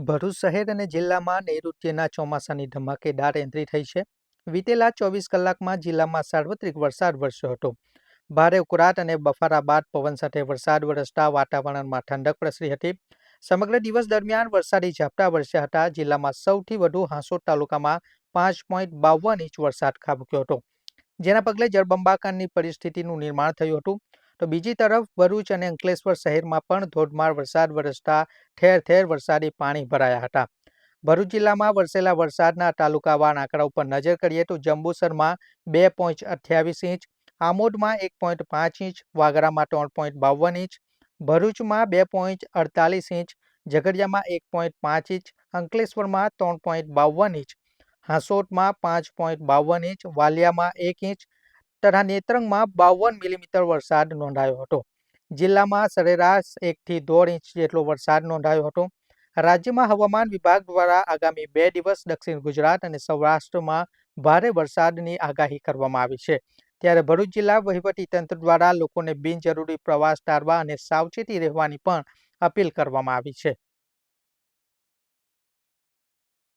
ભરૂચ શહેર અને જિલ્લામાં નૈઋત્યના ચોમાસાની ધમાકેદાર એન્ટ્રી થઈ છે. વીતેલા ચોવીસ કલાકમાં જિલ્લામાં સાર્વત્રિક વરસાદ વરસ્યો હતો. ભારે ઉકળાટ અને બફારા બાદ પવન સાથે વરસાદ વરસતા વાતાવરણમાં ઠંડક પ્રસરી હતી. સમગ્ર દિવસ દરમિયાન વરસાદી ઝાપટા વરસ્યા હતા. જિલ્લામાં સૌથી વધુ હાંસોદ તાલુકામાં પાંચ પોઈન્ટ બાવન ઇંચ વરસાદ ખાબક્યો હતો. જેના પગલે જળબંબાકારની પરિસ્થિતિનું નિર્માણ થયું હતું. તો બીજી તરફ ભરૂચ અને અંકલેશ્વર શહેરમાં પણ ધોધમાર વરસાદ વરસતા ઠેર ઠેર વરસાદી પાણી ભરાયા હતા. ભરૂચ જિલ્લામાં વરસેલા વરસાદના તાલુકાવાર આંકડા ઉપર નજર કરીએ તો જંબુસરમાં બે પોઈન્ટ અઠ્યાવીસ ઇંચ, આમોદમાં એક પોઈન્ટ પાંચ ઇંચ, વાગરામાં ત્રણ પોઈન્ટ બાવન ઇંચ, ભરૂચમાં બે પોઈન્ટ અડતાલીસ ઇંચ, ઝઘડિયામાં એક પોઈન્ટ પાંચ ઇંચ, અંકલેશ્વરમાં ત્રણ પોઈન્ટ બાવન ઇંચ, હાંસોટમાં પાંચ પોઈન્ટ બાવન ઇંચ, વાલિયામાં એક ઇંચ તથા નેત્રંગમાં બાવન મિલીમીટર વરસાદ નોંધાયો હતો. જિલ્લામાં સરેરાશ એકથી દોઢ ઇંચ જેટલો વરસાદ નોંધાયો હતો. રાજ્યમાં હવામાન વિભાગ દ્વારા આગામી બે દિવસ દક્ષિણ ગુજરાત અને સૌરાષ્ટ્રમાં ભારે વરસાદની આગાહી કરવામાં આવી છે. ત્યારે ભરૂચ જિલ્લા વહીવટીતંત્ર દ્વારા લોકોને બિનજરૂરી પ્રવાસ ટાળવા અને સાવચેતી રહેવાની પણ અપીલ કરવામાં આવી છે.